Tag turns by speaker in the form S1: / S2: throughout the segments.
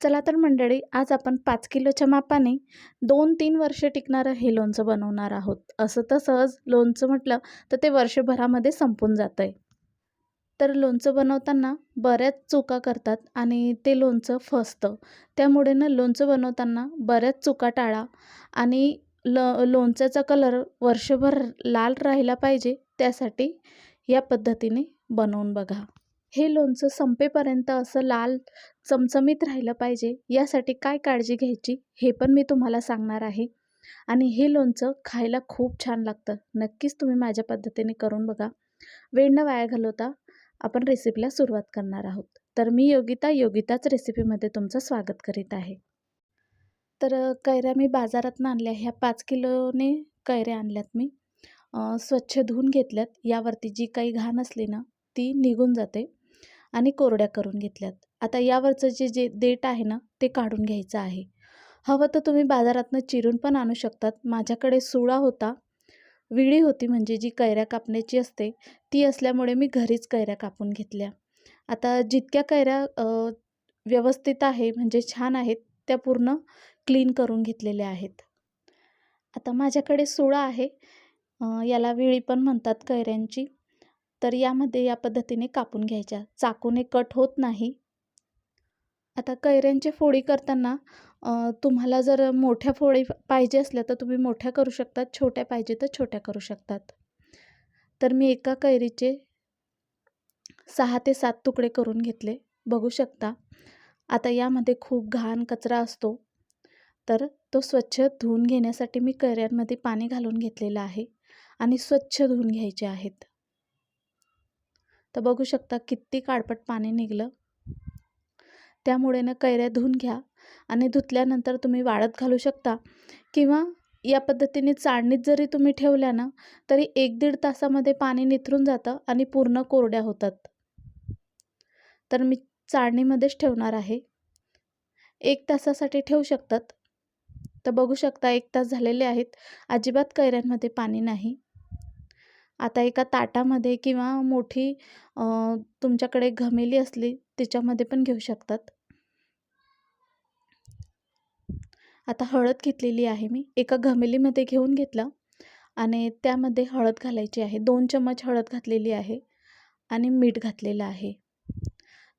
S1: चला तर मंडळी आज आपण पाच किलोच्या मापाने दोन तीन वर्षे टिकणारं हे लोणचं बनवणार आहोत. असं तर सहज लोणचं म्हटलं तर ते वर्षभरामध्ये संपून जातं आहे तर लोणचं बनवताना बऱ्याच चुका करतात आणि ते लोणचं फसतं. त्यामुळे ना लोणचं बनवताना बऱ्याच चुका टाळा आणि ल लोणच्याचा कलर वर्षभर लाल राहिला पाहिजे त्यासाठी या पद्धतीने बनवून बघा. हे लोणचं संपेपर्यंत असं लाल चमचमीत राहिलं पाहिजे यासाठी काय काळजी घ्यायची हे पण मी तुम्हाला सांगणार आहे. आणि हे लोणचं खायला खूप छान लागतं. नक्कीच तुम्ही माझ्या पद्धतीने करून बघा. वेळ न वाया घालवता आपण रेसिपीला सुरुवात करणार आहोत. तर मी योगिता योगिताच रेसिपीमध्ये तुमचं स्वागत करीत आहे. तर कैऱ्या मी बाजारातून आणल्या. ह्या पाच किलोने कैऱ्या आणल्यात मी. स्वच्छ धुवून घेतल्यात. यावरती जी काही घाण असली ना ती निघून जाते. आणि कोरड्या करून घेतल्यात. आता यावरचं जे जे देठ आहे ना ते काढून घ्यायचं आहे. हवं तर तुम्ही बाजारातनं चिरून पण आणू शकतात. माझ्याकडे सुळा होता विळी होती म्हणजे जी कैऱ्या कापण्याची असते ती असल्यामुळे मी घरीच कैऱ्या कापून घेतल्या. आता जितक्या कैऱ्या व्यवस्थित आहे म्हणजे छान आहेत त्या पूर्ण क्लीन करून घेतलेल्या आहेत. आता माझ्याकडे सुळा आहे. याला विळी पण म्हणतात कैऱ्यांची. तर यामध्ये या पद्धतीने कापून घ्यायच्या. चाकूने कट होत नाही. आता कैऱ्यांची फोडी करताना तुम्हाला जर मोठ्या फोडी पाहिजे असल्या तर तुम्ही मोठ्या करू शकतात छोट्या पाहिजे तर छोट्या करू शकतात. तर मी एका कैरीचे सहा ते सात तुकडे करून घेतले. बघू शकता. आता यामध्ये खूप घाण कचरा असतो. तर तो स्वच्छ धुवून घेण्यासाठी मी कैऱ्यांमध्ये पाणी घालून घेतलेलं आहे आणि स्वच्छ धुवून घ्यायचे आहेत. तर बघू शकता किती काळपट पाणी निघलं. त्यामुळे ना कैऱ्या धुवून घ्या आणि धुतल्यानंतर तुम्ही वाळत घालू शकता. किंवा या पद्धतीने चाळणीत जरी तुम्ही ठेवल्या ना तरी एक दीड तासामध्ये पाणी निथरून जातं आणि पूर्ण कोरड्या होतात. तर मी चाळणीमध्येच ठेवणार आहे. एक तासासाठी ठेवू शकतात. तर बघू शकता एक तास झालेले आहेत. अजिबात कैऱ्यांमध्ये पाणी नाही. आता एका ताटामध्ये किंवा मोठी तुमच्याकडे घमेली असली तिच्यामध्ये पण घेऊ शकतात? आता हळद घेतलेली आहे मी. एका घमेलीमध्ये घेऊन घेतलं आणि त्यामध्ये हळद घालायची आहे. दोन चम्मच हळद घातलेली आहे आणि मीठ घातलेलं आहे.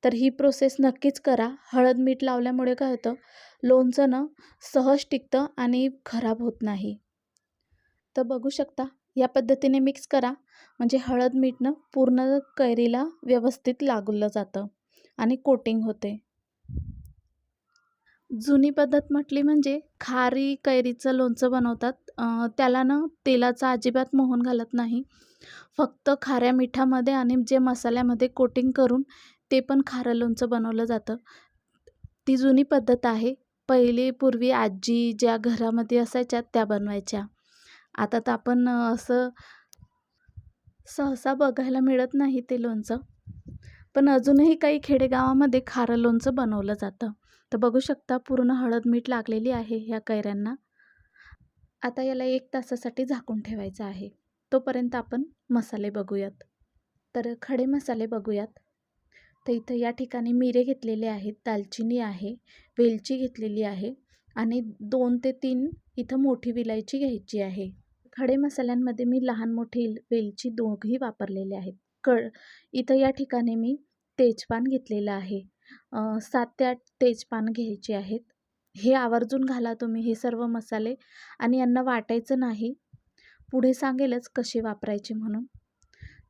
S1: तर ही प्रोसेस नक्कीच करा. हळद मीठ लावल्यामुळे काय होतं? लोणचं ना सहज टिकतं आणि खराब होत नाही. तर बघू शकता. या पद्धतीने मिक्स करा. म्हणजे हळद मीठनं पूर्ण कैरीला व्यवस्थित लागलं जातं आणि कोटिंग होते. जुनी पद्धत म्हटली म्हणजे खारी कैरीचं लोणचं बनवतात. त्याला ना तेलाचा अजिबात मोहन घालत नाही. फक्त खाऱ्या मिठामध्ये आणि जे मसाल्यामध्ये कोटिंग करून ते पण खारं लोणचं बनवलं जातं. ती जुनी पद्धत आहे. पहिली पूर्वी आजी ज्या घरामध्ये असायच्या त्या बनवायच्या. आता तर आपण असं सहसा बघायला मिळत नाही ते लोणचं. पण अजूनही काही खेडेगावामध्ये खारं लोणचं बनवलं जातं. तर बघू शकता पूर्ण हळद मीठ लागलेली आहे ह्या कैऱ्यांना. आता याला एक तासासाठी झाकून ठेवायचं आहे. तोपर्यंत आपण मसाले बघूयात. तर खडे मसाले बघूयात. तर इथं या ठिकाणी मिरे घेतलेले आहेत दालचिनी आहे वेलची घेतलेली आहे आणि दोन ते तीन इथं मोठी विलायची घ्यायची आहे. खडे मसाल्यांमध्ये मी लहान मोठी वेलची दोघही वापरलेले आहेत. कळ इथं या ठिकाणी मी तेजपान घेतलेलं आहे. सात ते आठ तेजपान घ्यायचे आहेत. हे आवर्जून घाला तुम्ही हे सर्व मसाले आणि यांना वाटायचं नाही. पुढे सांगेलच कसे वापरायचे म्हणून.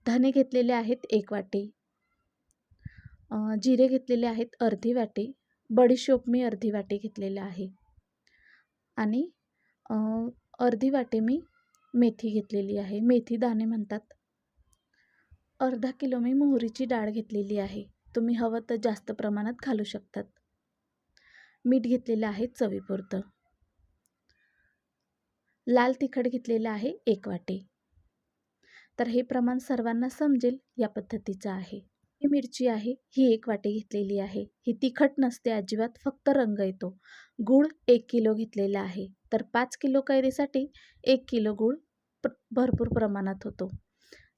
S1: धने घेतलेले आहेत एक वाटी. जिरे घेतलेले आहेत अर्धी वाटी. बडीशोप मी अर्धी वाटी घेतलेलं आहे. आणि अर्धी वाटी मी मेथी घेतलेली आहे. मेथी दाणे म्हणतात. अर्धा किलो मी मोहरीची डाळ घेतलेली आहे. तुम्ही हवं तर जास्त प्रमाणात घालू शकतात. मीठ घेतलेलं आहे चवीपुरतं. लाल तिखट घेतलेलं आहे एक वाटी. तर हे प्रमाण सर्वांना समजेल या पद्धतीचं आहे. ही मिरची आहे ही एक वाटी घेतलेली आहे. ही तिखट नसते अजिबात फक्त रंग येतो. गूळ एक किलो घेतलेला आहे. तर पाच किलो कैरीसाठी एक किलो गूळ भरपूर प्रमाणात होतो.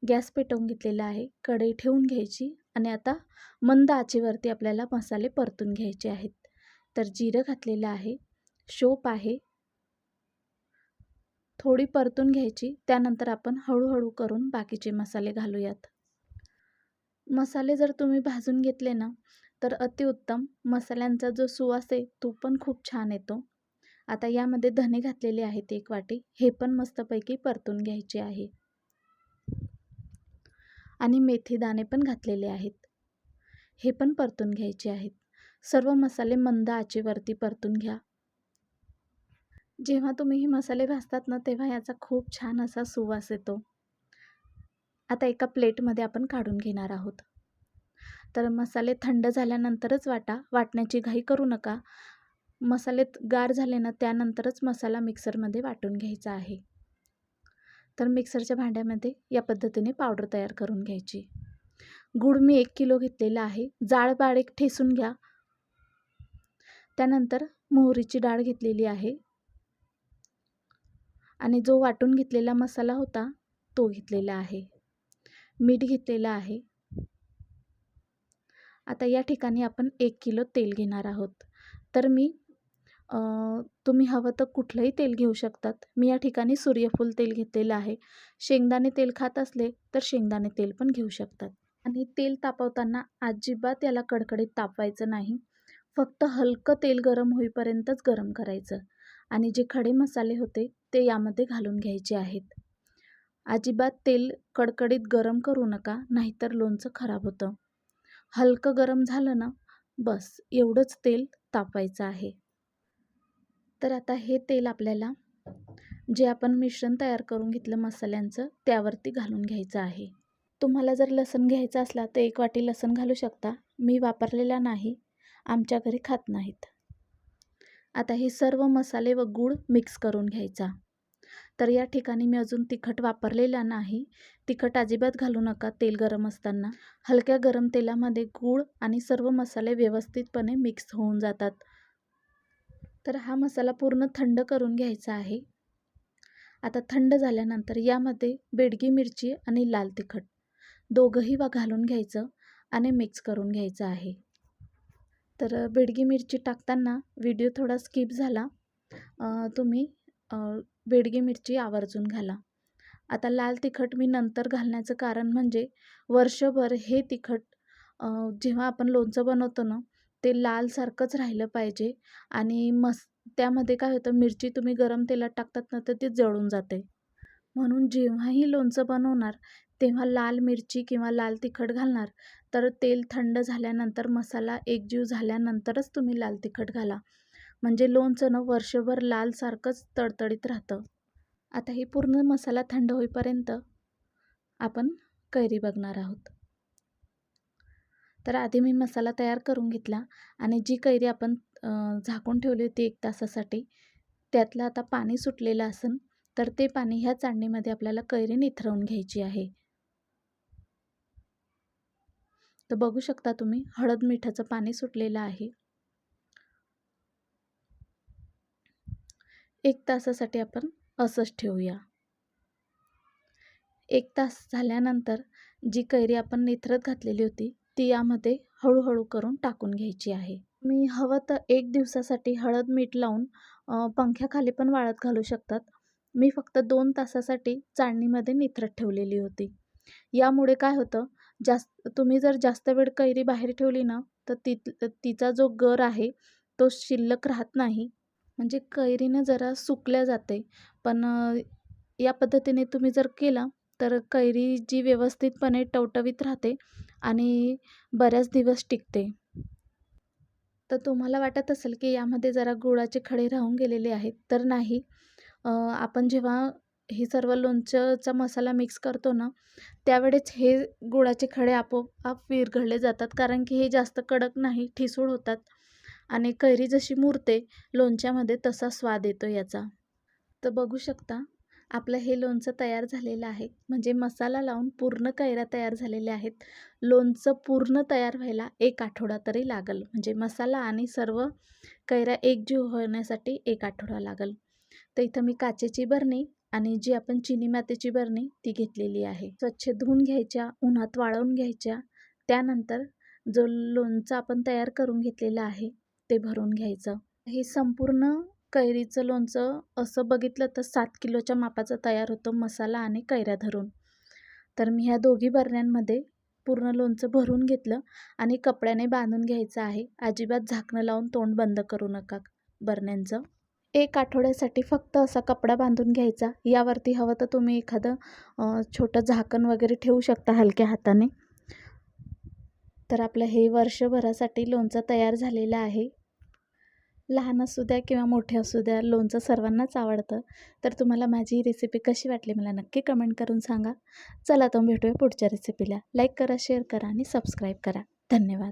S1: गॅस पेटवून घेतलेला आहे. कढई ठेवून घ्यायची आणि आता मंद आचेवरती आपल्याला मसाले परतून घ्यायचे आहेत. तर जिरं घातलेलं आहे. शोप आहे. थोडी परतून घ्यायची. त्यानंतर आपण हळूहळू करून बाकीचे मसाले घालूयात. मसाले जर तुम्ही भाजून घेतले ना तर अतिउत्तम मसाल्यांचा जो सुवास आहे तो पण खूप छान येतो. आता यामध्ये धने घातलेले आहेत एक वाटी. हे पण मस्तपैकी परतून घ्यायचे आहे. आणि मेथी दाणे पण घातलेले आहेत. हे पण परतून घ्यायचे आहेत. सर्व मसाले मंद आचेवरती परतून घ्या. जेव्हा तुम्ही हे मसाले भाजतात ना तेव्हा याचा खूप छान असा सुवास येतो. आता एका प्लेटमध्ये आपण काढून घेणार आहोत. तर मसाले थंड झाल्यानंतरच वाटा. वाटण्याची घाई करू नका. मसाले गार झाले ना त्यानंतरच मसाला मिक्सरमध्ये वाटून घ्यायचा आहे. तर मिक्सरच्या भांड्यामध्ये या पद्धतीने पावडर तयार करून घ्यायची. गूळ मी एक किलो घेतलेला आहे. जाळ बारीक ठेसून घ्या. त्यानंतर मोहरीची डाळ घेतलेली आहे. आणि जो वाटून घेतलेला मसाला होता तो घेतलेला आहे. मीठ घेतलेलं आहे. आता या ठिकाणी आपण एक किलो तेल घेणार आहोत. तर मी तुम्ही हवं तर कुठलंही तेल घेऊ शकतात. मी या ठिकाणी सूर्यफूल तेल घेतलेलं आहे. शेंगदाणे तेल खात असले तर शेंगदाणे तेल पण घेऊ शकतात. आणि तेल तापवताना अजिबात याला कडकडीत तापवायचं नाही. फक्त हलकं तेल गरम होईपर्यंतच गरम करायचं. आणि जे खडे मसाले होते ते यामध्ये घालून घ्यायचे आहेत. अजिबात तेल कडकडीत गरम करू नका नाहीतर लोणचं खराब होतं. हलकं गरम झालं ना बस एवढंच तेल तापायचं आहे. तर आता हे तेल आपल्याला जे आपण मिश्रण तयार करून घेतलं मसाल्यांचं त्यावरती घालून घ्यायचं आहे. तुम्हाला जर लसण घ्यायचं असला तर एक वाटी लसण घालू शकता. मी वापरलेला नाही. आमच्या घरी खात नाहीत. आता हे सर्व मसाले व गूळ मिक्स करून घ्यायचा. तर या ठिकाणी मी अजून तिखट वापरलेला नाही. तिखट अजिबात घालू नका तेल गरम असताना. हलक्या गरम तेलामध्ये गूळ आणि सर्व मसाले व्यवस्थितपणे मिक्स होऊन जातात. तर हा मसाला पूर्ण थंड करून घ्यायचा आहे. आता थंड झाल्यानंतर यामध्ये बेडगी मिरची आणि लाल तिखट. दोघंही वा घालून घ्यायचं आणि मिक्स करून घ्यायचं आहे. तर बेडगी मिरची टाकताना व्हिडिओ थोडा स्किप झाला. तुम्ही बेडगी मिरची आवर्जून घाला. आता लाल तिखट मी नंतर घालण्याचं कारण म्हणजे वर्षभर हे तिखट जेव्हा आपण लोणचं बनवतो ना ते लालसारखंच राहिलं पाहिजे आणि मस त्यामध्ये काय होतं मिरची तुम्ही गरम तेलात टाकतात ना तर ते जळून जाते. म्हणून जेव्हाही लोणचं बनवणार तेव्हा लाल मिरची किंवा लाल तिखट घालणार तर तेल थंड झाल्यानंतर मसाला एकजीव झाल्यानंतरच तुम्ही लाल तिखट घाला. म्हणजे लोणचं ना वर्षभर लालसारखंच तडतडीत राहतं. आता हे पूर्ण मसाला थंड होईपर्यंत आपण कैरी बघणार आहोत. तर आधी मी मसाला तयार करून घेतला आणि जी कैरी आपण झाकून ठेवली होती एक तासासाठी त्यातलं आता पाणी सुटलेलं असेल तर ते पाणी ह्या चाळणीमध्ये आपल्याला कैरी निथरवून घ्यायची आहे. तर बघू शकता तुम्ही हळद मिठाचं पाणी सुटलेलं आहे. एक तासासाठी आपण असंच ठेवूया. एक तास झाल्यानंतर जी कैरी आपण निथरत घातलेली होती ती यामध्ये हळूहळू करून टाकून घ्यायची आहे. मी हवं तर एक दिवसासाठी हळद मीठ लावून पंख्याखाली पण वाळत घालू शकतात. मी फक्त दोन तासासाठी चाळणीमध्ये निथरत ठेवलेली होती. यामुळे काय होतं जास्त तुम्ही जर जास्त वेळ कैरी बाहेर ठेवली ना तर ती तिचा जो गर आहे तो शिल्लक राहत नाही. म्हणजे कैरीनं जरा सुकल्या जाते. पण या पद्धतीने तुम्ही जर केलं तर कैरी जी व्यवस्थितपणे टवटवीत राहते आणि बऱ्याच दिवस टिकते. तर तुम्हाला वाटत असेल की यामध्ये जरा गुळाचे खडे राहून गेलेले आहेत तर नाही. आपण जेव्हा हे सर्व लोणचंचा मसाला मिक्स करतो ना त्यावेळेस हे गुळाचे खडे आपोआप विरघळले जातात कारण की हे जास्त कडक नाही ठिसूळ होतात. आणि कैरी जशी मुरते लोणच्यामध्ये तसा स्वाद येतो याचा. तर बघू शकता आपलं हे लोणचं तयार झालेलं आहे. म्हणजे मसाला लावून पूर्ण कैऱ्या तयार झालेल्या आहेत. लोणचं पूर्ण तयार व्हायला एक आठवडा तरी लागल. म्हणजे मसाला आणि सर्व कैऱ्या एकजीव होण्यासाठी एक आठवडा लागल. तर इथं मी काचेची बरणी आणि जी आपण चिनी मातीची बरणी ती घेतलेली आहे. स्वच्छ धुवून घ्यायच्या उन्हात वाळवून घ्यायच्या. त्यानंतर जो लोणचं आपण तयार करून घेतलेला आहे ते भरून घ्यायचं. हे संपूर्ण कैरीचं लोणचं असं बघितलं तर सात किलोच्या मापाचं तयार होतं मसाला आणि कैऱ्या धरून. तर मी ह्या दोघी बरण्यांमध्ये पूर्ण लोणचं भरून घेतलं आणि कपड्याने बांधून घ्यायचं आहे. अजिबात झाकणं लावून तोंड बंद करू नका बरण्यांचं. एक आठवड्यासाठी फक्त असा कपडा बांधून घ्यायचा. यावरती हवं तर तुम्ही एखादं छोटं झाकण वगैरे ठेवू शकता हलक्या हाताने. तर आपलं हे वर्षभरासाठी लोणचं तयार झालेलं आहे. लहान असू द्या किंवा मोठे असू द्या लोणचं सर्वांनाच आवडतं. तर तुम्हाला माझी ही रेसिपी कशी वाटली मला नक्की कमेंट करून सांगा. चला तर भेटूया पुढच्या रेसिपीला लाईक करा शेअर करा आणि सबस्क्राईब करा. धन्यवाद.